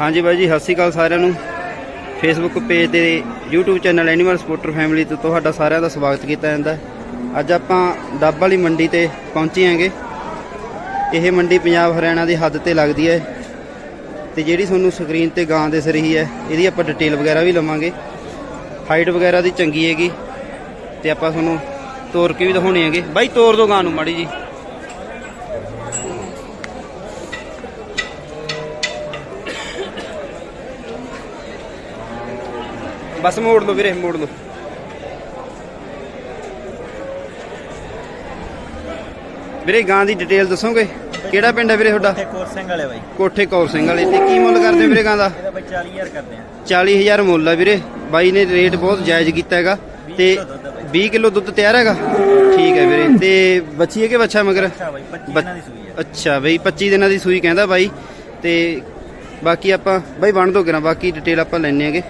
ਹਾਂਜੀ ਬਾਈ ਜੀ, ਸਤਿ ਸ਼੍ਰੀ ਅਕਾਲ ਸਾਰਿਆਂ ਨੂੰ। ਫੇਸਬੁੱਕ ਪੇਜ ਤੇ YouTube channel animal supporter family ਤੋਂ ਤੁਹਾਡਾ ਸਾਰਿਆਂ ਦਾ ਸਵਾਗਤ ਕੀਤਾ ਜਾਂਦਾ ਅੱਜ ਆਪਾਂ ਡੱਬ ਵਾਲੀ ਮੰਡੀ ਤੇ ਪਹੁੰਚੇ ਹਾਂਗੇ। ਇਹ ਮੰਡੀ ਪੰਜਾਬ ਹਰਿਆਣਾ ਦੀ ਹੱਦ ਤੇ ਲੱਗਦੀ ਹੈ। ਤੇ ਜਿਹੜੀ ਤੁਹਾਨੂੰ ਸਕਰੀਨ ਤੇ ਗਾਂ ਦਿਸ ਰਹੀ ਹੈ, ਇਹਦੀ ਆਪਾਂ ਡਿਟੇਲ ਵਗੈਰਾ ਵੀ ਲਵਾਂਗੇ। ਹਾਈਟ ਵਗੈਰਾ ਦੀ ਚੰਗੀ ਹੈਗੀ। ਤੇ ਆਪਾਂ ਤੁਹਾਨੂੰ ਤੋਰ ਕੇ ਵੀ ਦਿਖਾਉਣੇ ਹੈਗੇ। ਬਾਈ, ਤੋਰ ਦੋ ਗਾਂ ਨੂੰ ਮਾੜੀ ਜੀ। ਬਸ ਮੋੜ ਲਓ ਵੀਰੇ ਮੋੜ ਲਓ ਵੀਰੇ ਗਾਂ ਦੀ ਡਿਟੇਲ ਦੱਸੋਗੇ ਕਿਹੜਾ ਪਿੰਡ ਹੈ ਵੀਰੇ ਤੁਹਾਡਾ ਕੋਰ ਸਿੰਘ ਵਾਲੇ ਬਾਈ ਕੋਠੇ ਕੌਰ ਸਿੰਘ ਵਾਲੇ ਤੇ ਕੀ ਮੁੱਲ ਕਰਦੇ ਹੋ ਵੀਰੇ ਗਾਂ ਦਾ ਇਹਦਾ ਬਾਈ 40000 ਕਰਦੇ ਆ 40000 ਮੁੱਲ ਆ ਵੀਰੇ ਬਾਈ ਨੇ ਰੇਟ ਬਹੁਤ ਜਾਇਜ਼ ਕੀਤਾ ਹੈਗਾ ਤੇ 20 ਕਿਲੋ ਦੁੱਧ ਤਿਆਰ ਹੈਗਾ ਠੀਕ ਹੈ ਵੀਰੇ। ਤੇ ਬੱਚੀ ਹੈ ਕਿ ਬੱਚਾ ਮਗਰ? ਅੱਛਾ ਬਾਈ 25 ਬੱਚ- ਦਿਨਾਂ ਦੀ ਸੂਈ ਆ। ਅੱਛਾ ਬਈ 25 ਦਿਨਾਂ ਦੀ ਸੂਈ ਕਹਿੰਦਾ ਬਾਈ। ਤੇ ਬਾਕੀ ਆਪਾਂ ਬਾਈ ਬਣ ਦੋ ਕਰਾਂ। ਬਾਕੀ ਡਿਟੇਲ ਆਪਾਂ ਲੈਣੇ ਹੈਗੇ।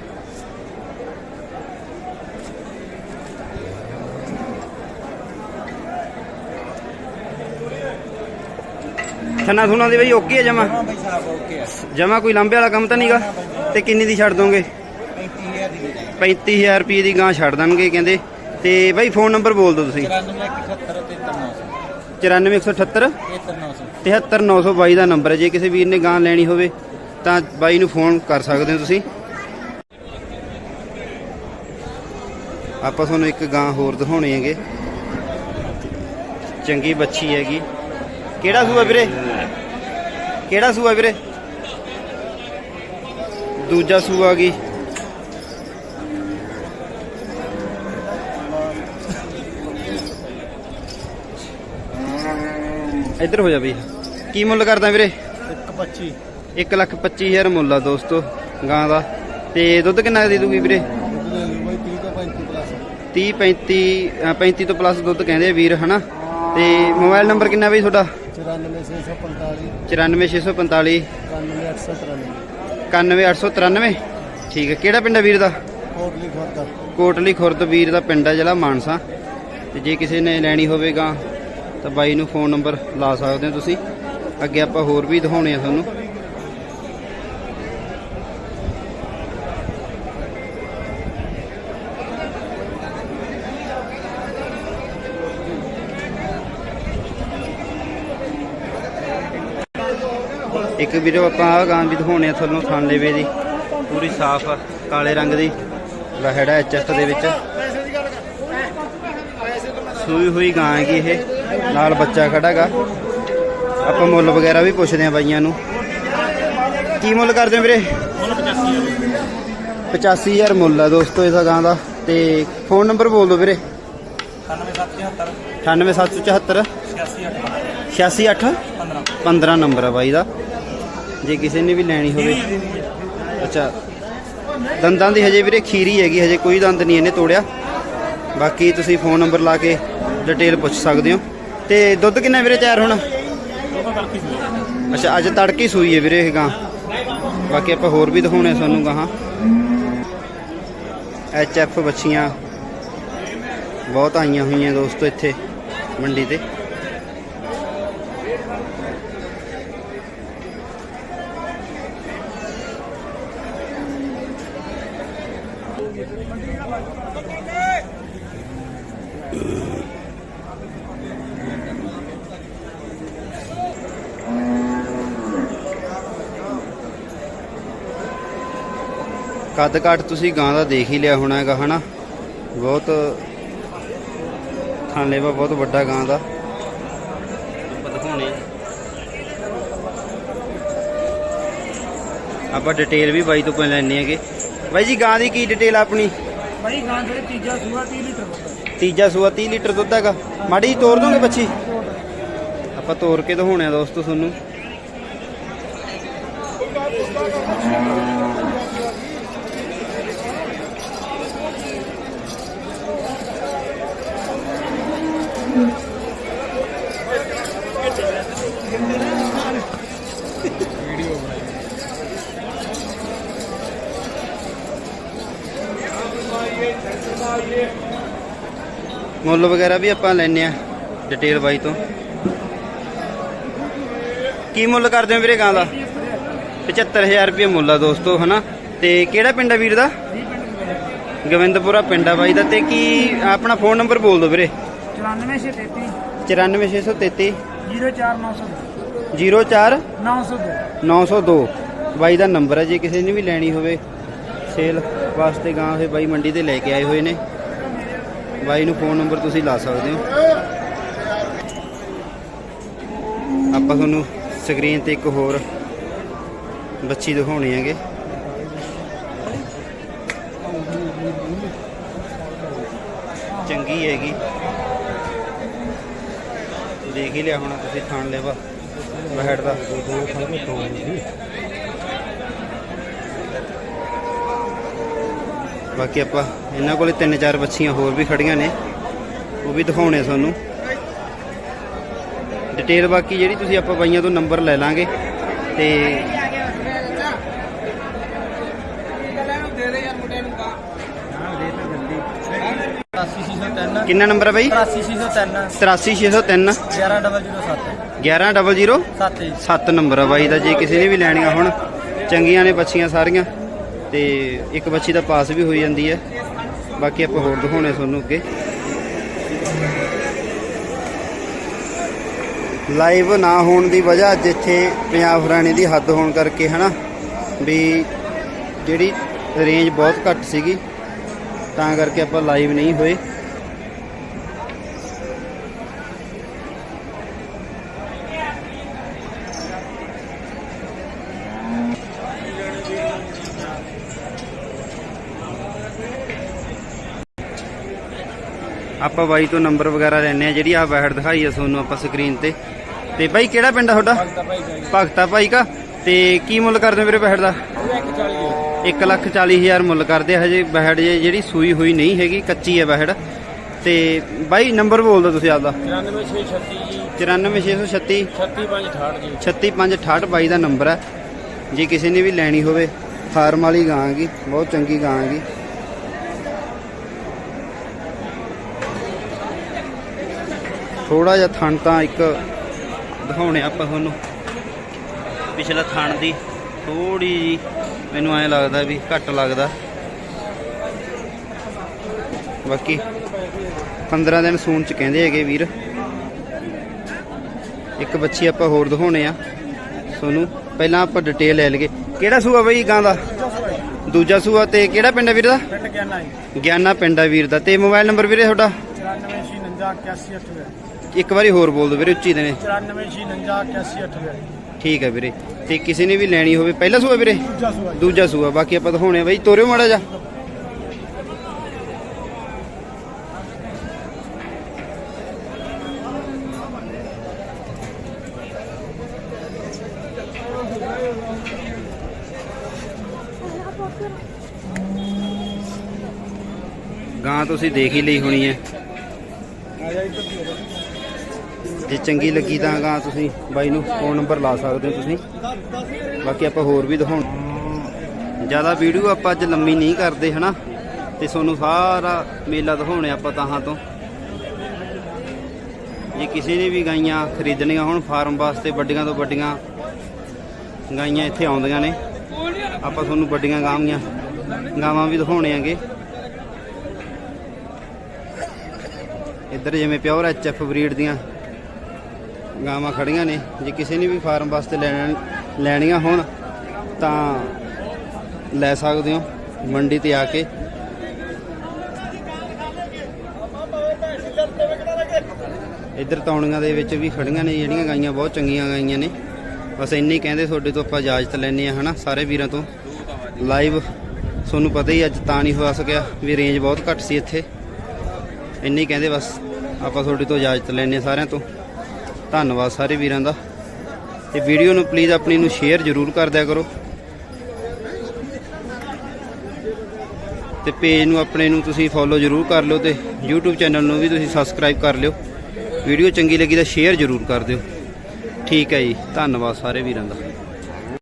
ਥਣਾ ਥੁਣਾ ਦੀ ਬਈ ਓਕੇ ਹੈ ਜਮਾ? ਹਾਂ ਬਾਈ ਸਾਫ਼ ਓਕੇ ਆ। ਜਮਾ ਕੋਈ ਲਾਂਬੇ ਵਾਲਾ ਕੰਮ ਤਾਂ ਨਹੀਂਗਾ ਤੇ ਕਿੰਨੀ ਦੀ ਛੱਡ ਦੋਗੇ? 35000 ਦੀ ਦੇ ਦੇ 35000 ਰੁਪਏ ਦੀ ਗਾਂ ਛੱਡ ਦੇਣਗੇ ਕਹਿੰਦੇ। ਤੇ ਬਾਈ ਫੋਨ ਨੰਬਰ ਬੋਲ ਦਿਓ ਤੁਸੀਂ। 94178 94178 73900 73922 ਦਾ ਨੰਬਰ ਹੈ। ਜੇ ਕਿਸੇ ਵੀਰ ਨੇ ਗਾਂ ਲੈਣੀ ਹੋਵੇ ਤਾਂ ਬਾਈ ਨੂੰ ਫੋਨ ਕਰ ਸਕਦੇ ਹੋ ਤੁਸੀਂ। ਆਪਾਂ ਤੁਹਾਨੂੰ ਇੱਕ ਗਾਂ ਹੋਰ ਦਿਖਾਉਣੀ ਹੈਗੇ। ਚੰਗੀ ਬੱਚੀ ਹੈਗੀ। ਕਿਹੜਾ ਸੂਆ ਵੀਰੇ? ਕਿਹੜਾ ਸੂਆ ਵੀਰੇ? ਦੂਜਾ ਸੂਆ ਗਈ ਇੱਧਰ ਹੋ ਜਾ ਬਈ। ਕੀ ਮੁੱਲ ਕਰਦਾ ਵੀਰੇ? 125 1 ਲੱਖ 25000 ਮੁੱਲ ਆ ਦੋਸਤੋ ਗਾਂ ਦਾ। ਤੇ ਦੁੱਧ ਕਿੰਨਾ ਦੇ ਦੂਗੀ ਵੀਰੇ? ਬਾਈ 30 ਤੋਂ 35 ਪਲੱਸ 30 35 ਅ, 35 ਤੋਂ ਪਲੱਸ ਦੁੱਧ ਕਹਿੰਦੇ ਆ ਵੀਰ ਹਨਾ? ਤੇ ਮੋਬਾਈਲ ਨੰਬਰ ਕਿੰਨਾ ਬਈ ਤੁਹਾਡਾ? 94645 94645 91893 91893 ਠੀਕ ਹੈ ਕਿਹੜਾ ਪਿੰਡ ਆ ਵੀਰ ਦਾ? ਕੋਟਲੀ ਖਰਦਾ। ਕੋਟਲੀ ਖੁਰਦ ਵੀਰ ਦਾ ਪਿੰਡ ਆ ਜ਼ਿਲ੍ਹਾ ਮਾਨਸਾ। ਤੇ ਜੇ ਕਿਸੇ ਨੇ ਲੈਣੀ ਹੋਵੇਗਾ ਤਾਂ ਬਾਈ ਨੂੰ ਫੋਨ ਨੰਬਰ ਲਾ ਸਕਦੇ ਹੋ ਤੁਸੀਂ। ਅੱਗੇ ਆਪਾਂ ਹੋਰ ਵੀ ਦਿਖਾਉਣੇ ਆ ਤੁਹਾਨੂੰ। ਇੱਕ ਵੀਰੋ ਆਪਾਂ ਆ ਗਾਂ ਵੀ ਦਿਖਾਉਣੇ ਆ ਤੁਹਾਨੂੰ ਥਾਨਲੇਵੇ ਦੀ। ਪੂਰੀ ਸਾਫ਼ ਆ, ਕਾਲੇ ਰੰਗ ਦੀ। ਵਹਿੜਾ ਐਚਐਫ ਦੇ ਵਿੱਚ। ਸੂਈ ਹੋਈ ਗਾਂ ਹੈਗੀ ਇਹ ਨਾਲ ਬੱਚਾ ਖੜਾਗਾ ਆਪਾਂ ਮੁੱਲ ਵਗੈਰਾ ਵੀ ਪੁੱਛਦੇ ਆ ਬਾਈਆਂ ਨੂੰ। ਕੀ ਮੁੱਲ ਕਰਦੇ ਹੋ ਵੀਰੇ? 85000 ਮੁੱਲ ਆ ਦੋਸਤੋ ਇਸ ਗਾਂ ਦਾ। ਤੇ ਫੋਨ ਨੰਬਰ ਬੋਲ ਦਿਓ ਵੀਰੇ। 9774 98774 868 868 15 15 ਨੰਬਰ ਆ ਬਾਈ ਦਾ। ਜੇ ਕਿਸੇ ਨੇ ਵੀ ਲੈਣੀ ਹੋਵੇ। ਅੱਛਾ। ਦੰਦਾਂ ਦੀ ਹਜੇ ਵੀਰੇ ਖੀਰੀ ਹੈਗੀ ਹਜੇ ਕੋਈ ਦੰਦ ਨਹੀਂ ਇਹਨੇ ਤੋੜਿਆ। ਬਾਕੀ ਤੁਸੀਂ ਫੋਨ ਨੰਬਰ ਲਾ ਕੇ ਡਿਟੇਲ ਪੁੱਛ ਸਕਦੇ ਹੋ। ਤੇ ਦੁੱਧ ਕਿੰਨਾ ਵੀਰੇ ਤਿਆਰ ਹੋਣਾ? ਅੱਛਾ ਅੱਜ ਤੜਕੇ ਸੂਈ ਹੈ ਵੀਰੇ ਇਹ ਗਾਂ। ਬਾਕੀ ਆਪਾਂ ਹੋਰ ਵੀ ਦਿਖਾਉਣੇ ਤੁਹਾਨੂੰ ਗਾਹਾਂ ਐਚ ਐਫ ਬੱਚੀਆਂ ਬਹੁਤ ਆਈਆਂ ਹੋਈਆਂ ਦੋਸਤੋ ਇੱਥੇ ਮੰਡੀ ਤੇ। ਕੱਦ ਕਾਠ ਤੁਸੀਂ ਗਾਂ ਦਾ ਦੇਖ ਹੀ ਲਿਆ ਹੋਣਾ ਹੈਗਾ ਹਨਾ? ਬਹੁਤ ਥਾਨਲੇਵਾ ਬਹੁਤ ਵੱਡਾ ਗਾਂ ਦਾ। ਆਪਾਂ ਦਿਖਾਉਣੇ। ਆਪਾਂ ਡਿਟੇਲ ਵੀ ਬਾਈ ਤੋਂ ਪਹਿਲਾਂ ਲੈਣੇ ਹੈਗੇ। ਬਾਈ ਜੀ ਗਾਂ ਦੀ ਕੀ ਡਿਟੇਲ ਆਪਣੀ? ਬਾਈ ਗਾਂ ਦੇ ਤੀਜਾ ਸੂਆ 30 ਲੀਟਰ ਦੁੱਧ ਤੀਜਾ ਸੂਆ 30 ਲੀਟਰ ਦੁੱਧ ਹੈਗਾ। ਮਾੜੀ ਤੋਰ ਦੋਗੇ ਬੱਚੀ? ਆਪਾਂ ਤੋਰ ਕੇ ਦਿਖਾਉਣੇ ਆ ਦੋਸਤੋ ਤੁਹਾਨੂੰ। ਮੁੱਲ ਵਗੈਰਾ ਵੀ ਆਪਾਂ ਲੈਣੇ ਆ ਡਿਟੇਲ ਬਾਈ ਤੋਂ। ਕੀ ਮੁੱਲ ਕਰਦੇ ਹੋ ਵੀਰੇ ਗਾਂ ਦਾ? 75000 ਰੁਪਏ ਮੁੱਲ ਆ ਦੋਸਤੋ ਹਨਾ? ਤੇ ਕਿਹੜਾ ਪਿੰਡ ਆ ਵੀਰ ਦਾ? ਗੋਬਿੰਦਪੁਰਾ ਪਿੰਡ ਆ ਬਾਈ ਦਾ। ਤੇ ਕੀ ਆਪਣਾ ਫੋਨ ਨੰਬਰ ਬੋਲ ਦਿਓ ਵੀਰੇ। 94633 94633 04902 04 902 902 ਬਾਈ ਦਾ ਨੰਬਰ ਹੈ ਜੇ ਕਿਸੇ ਨੇ ਵੀ ਲੈਣੀ ਹੋਵੇ ਸੇਲ ਵਾਸਤੇ ਗਾਂ ਇਹ ਬਾਈ ਮੰਡੀ ਤੇ ਲੈ ਕੇ ਆਏ ਹੋਏ ਨੇ। ਬਾਈ ਨੂੰ ਫੋਨ ਨੰਬਰ ਤੁਸੀਂ ਲਾ ਸਕਦੇ ਹੋ। ਆਪਾਂ ਤੁਹਾਨੂੰ ਸਕਰੀਨ ਤੇ ਇੱਕ ਹੋਰ ਬੱਚੀ ਦਿਖਾਉਣੀ ਹੈਗੇ। ਚੰਗੀ ਹੈਗੀ। ਦੇਖ ਹੀ ਲਿਆ ਹੋਣਾ ਤੁਸੀਂ ਥਾਣ ਲੈਵਾ। ਬਹਿੜ ਦਾ। ਬਾਕੀ ਆਪਾਂ ਇਹਨਾਂ ਕੋਲੇ ਤਿੰਨ ਚਾਰ ਬੱਚੀਆਂ ਹੋਰ ਵੀ ਖੜੀਆਂ ਨੇ, ਉਹ ਵੀ ਦਿਖਾਉਣੇ ਤੁਹਾਨੂੰ। ਡਿਟੇਲ ਬਾਕੀ ਜਿਹੜੀ ਤੁਸੀਂ ਆਪਾਂ ਬਾਈਆਂ ਤੋਂ ਨੰਬਰ ਲੈ ਲਾਂਗੇ ਤੇ ਕਿੰਨਾ ਨੰਬਰ ਹੈ ਬਾਈ? 83603 83603 11007 11007 7 ਨੰਬਰ ਆ ਬਾਈ ਦਾ, ਜੇ ਕਿਸੇ ਨੇ ਵੀ ਲੈਣੀਆਂ ਹੁਣ। ਚੰਗੀਆਂ ਨੇ ਬੱਚੀਆਂ ਸਾਰੀਆਂ। ਤੇ ਇੱਕ ਬੱਚੀ ਦਾ ਪਾਸ ਵੀ ਹੋਈ ਜਾਂਦੀ ਹੈ। ਬਾਕੀ ਆਪਾਂ ਹੋਰ ਦਿਖਾਉਣੇ ਤੁਹਾਨੂੰ ਅੱਗੇ। ਲਾਈਵ ਨਾ ਹੋਣ ਦੀ ਵਜ੍ਹਾ ਅੱਜ ਇੱਥੇ ਪੰਜਾਬ ਹਰਿਆਣੇ ਦੀ ਹੱਦ ਹੋਣ ਕਰਕੇ ਹਨਾ, ਵੀ ਜਿਹੜੀ ਰੇਂਜ ਬਹੁਤ ਘੱਟ ਸੀਗੀ, ਤਾਂ ਕਰਕੇ ਆਪਾਂ ਲਾਈਵ ਨਹੀਂ ਹੋਏ। ਆਪਾਂ ਬਾਈ ਤੋਂ ਨੰਬਰ ਵਗੈਰਾ ਲੈਣੇ ਆ ਜਿਹੜੀ ਆ ਬੈਠ ਦਿਖਾਈ ਆ ਤੁਹਾਨੂੰ ਆਪਾਂ ਸਕਰੀਨ ਤੇ। ਤੇ ਬਾਈ ਕਿਹੜਾ ਪਿੰਡ ਆ ਤੁਹਾਡਾ? ਭਗਤਾ ਭਾਈ ਕਾ? ਤੇ ਕੀ ਮੁੱਲ ਕਰਦੇ ਹੋ ਵੀਰੇ ਬੈਠ ਦਾ? 1 ਲੱਖ 40 ਹਜ਼ਾਰ ਮੁੱਲ ਕਰਦੇ ਹਜੇ ਜੇ ਜਿਹੜੀ ਸੂਈ ਹੋਈ ਨਹੀਂ ਹੈਗੀ ਕੱਚੀ ਹੈ ਬੈਠ ਤੇ ਬਾਈ ਨੰਬਰ ਬੋਲ ਦਿਓ ਤੁਸੀਂ ਆਪਦਾ। 94636 36568 ਜੀ। 36568 ਬਾਈ ਦਾ ਨੰਬਰ ਹੈ ਜੇ ਕਿਸੇ ਨੇ ਵੀ ਲੈਣੀ ਹੋਵੇ ਫਾਰਮ ਵਾਲੀ ਗਾਂ ਹੈਗੀ ਬਹੁਤ ਚੰਗੀ ਗਾਂ ਹੈਗੀ। ਥੋੜਾ ਜਿਹਾ ਥਣ ਤਾਂ ਇੱਕ ਦਿਖਾਉਣੇ ਆਪਾਂ ਤੁਹਾਨੂੰ। ਪਿਛਲਾ ਥਣ ਦੀ ਥੋੜੀ ਜੀ ਮੈਨੂੰ ਐਂ ਲੱਗਦਾ ਵੀ ਘੱਟ ਲੱਗਦਾ। ਬਾਕੀ 15 ਦਿਨ ਸੂਣ ਚ ਕਹਿੰਦੇ ਹੈਗੇ ਵੀਰ। ਇੱਕ ਬੱਚੀ ਆਪਾਂ ਹੋਰ ਦਿਖਾਉਣੇ ਆ ਤੁਹਾਨੂੰ। ਪਹਿਲਾਂ ਆਪਾਂ ਡਿਟੇਲ ਲੈ ਲਈਏ। ਕਿਹੜਾ ਸੂਆ ਬਈ ਗਾਂ ਦਾ? ਦੂਜਾ ਸੂਆ ਤੇ ਕਿਹੜਾ ਪਿੰਡ ਆ ਵੀਰ ਦਾ? ਪਿੰਡ ਗਿਆਨਾ ਗਿਆਨਾ ਪਿੰਡ ਆ ਵੀਰ ਦਾ। ਤੇ ਮੋਬਾਈਲ ਨੰਬਰ ਵੀਰੇ ਤੁਹਾਡਾ? 94698188 ਇੱਕ ਵਾਰੀ ਹੋਰ ਬੋਲ ਦਿਓ ਵੀਰੇ ਉੱਚੀ ਦੇਣੇ। 94698188 ਠੀਕ ਹੈ ਵੀਰੇ। ਤੇ ਕਿਸੇ ਨੇ ਵੀ ਲੈਣੀ ਹੋਵੇ ਪਹਿਲਾ ਸੂਆ ਵੀਰੇ? ਦੂਜਾ ਸੂਆ ਦੂਜਾ ਸੂਆ ਬਾਕੀ ਆਪਾਂ ਦਿਖਾਉਣੇ ਆ ਬਾਈ। ਤੋਰਿਓ ਮਾੜਾ ਜਾ ਗਾਂ ਤੁਸੀਂ ਦੇਖ ਹੀ ਲਈ ਹੋਣੀ ਹੈ। ਆ ਜੇ ਚੰਗੀ ਲੱਗੀ ਤਾਂ ਗਾਂ ਤੁਸੀਂ ਬਾਈ ਨੂੰ ਫੋਨ ਨੰਬਰ ਲਾ ਸਕਦੇ ਹੋ ਤੁਸੀਂ। ਬਾਕੀ ਆਪਾਂ ਹੋਰ ਵੀ ਦਿਖਾਉਣ। ਜ਼ਿਆਦਾ ਵੀਡੀਓ ਆਪਾਂ ਅੱਜ ਲੰਮੀ ਨਹੀਂ ਕਰਦੇ, ਹਨਾ? ਤੇ ਤੁਹਾਨੂੰ ਸਾਰਾ ਮੇਲਾ ਦਿਖਾਉਣੇ ਆਪਾਂ ਤਾਹਾਂ ਤੋਂ। ਜੇ ਕਿਸੇ ਨੇ ਵੀ ਗਾਈਆਂ ਖਰੀਦਣੀਆਂ ਹੁਣ, ਫਾਰਮ ਵਾਸਤੇ ਵੱਡੀਆਂ ਤੋਂ ਵੱਡੀਆਂ ਗਾਈਆਂ ਇੱਥੇ ਆਉਂਦੀਆਂ ਨੇ, ਆਪਾਂ ਤੁਹਾਨੂੰ ਵੱਡੀਆਂ ਗਾਵਾਂ ਗਾਵਾਂ ਵੀ ਦਿਖਾਉਣੇ ਆਂਗੇ। ਇੱਧਰ ਜਿਵੇਂ ਪਿਓਰ ਐਚਐਫ ਬਰੀਡ ਦੀਆਂ ਗਾਵਾਂ ਖੜੀਆਂ ਨੇ। ਜੇ ਕਿਸੇ ਨੇ ਵੀ ਫਾਰਮ ਵਾਸਤੇ ਲੈਣ ਲੈਣੀਆਂ ਹੋਣ, ਤਾਂ ਲੈ ਸਕਦੇ ਹੋ ਮੰਡੀ ਤੇ ਆ ਕੇ। ਇੱਧਰ ਤੌਣੀਆਂ ਦੇ ਵਿੱਚ ਵੀ ਖੜੀਆਂ ਨੇ, ਜਿਹੜੀਆਂ ਗਾਈਆਂ ਬਹੁਤ ਚੰਗੀਆਂ ਗਾਈਆਂ ਨੇ। ਬਸ ਇੰਨੀ ਕਹਿੰਦੇ ਤੁਹਾਡੇ ਤੋਂ ਆਪਾਂ ਇਜਾਜ਼ਤ ਲੈਣੇ ਆ ਹਨਾ, ਸਾਰੇ ਵੀਰਾਂ ਤੋਂ। ਲਾਈਵ ਤੁਹਾਨੂੰ ਪਤਾ ਹੀ ਅੱਜ ਤਾਂ ਨਹੀਂ ਹੋ ਸਕਿਆ ਵੀ ਰੇਂਜ ਬਹੁਤ ਘੱਟ ਸੀ ਇੱਥੇ। ਇੰਨੀ ਕਹਿੰਦੇ ਬਸ ਆਪਾਂ ਤੁਹਾਡੇ ਤੋਂ ਇਜਾਜ਼ਤ ਲੈਣੇ ਸਾਰਿਆਂ ਤੋਂ। ਧੰਨਵਾਦ ਸਾਰੇ ਵੀਰਾਂ ਦਾ। ਤੇ ਵੀਡੀਓ ਨੂੰ ਪਲੀਜ਼ ਆਪਣੀ ਨੂੰ ਸ਼ੇਅਰ ਜ਼ਰੂਰ ਕਰ ਦਿਆ ਕਰੋ। ਤੇ ਪੇਜ ਨੂੰ ਆਪਣੇ ਨੂੰ ਤੁਸੀਂ ਫੋਲੋ ਜ਼ਰੂਰ ਕਰ ਲਿਓ ਤੇ YouTube ਚੈਨਲ ਨੂੰ ਵੀ ਤੁਸੀਂ ਸਬਸਕ੍ਰਾਈਬ ਕਰ ਲਿਓ। ਵੀਡੀਓ ਚੰਗੀ ਲੱਗੀ ਤਾਂ ਸ਼ੇਅਰ ਜ਼ਰੂਰ ਕਰ ਦਿਓ। ਠੀਕ ਹੈ ਜੀ, ਧੰਨਵਾਦ ਸਾਰੇ ਵੀਰਾਂ ਦਾ।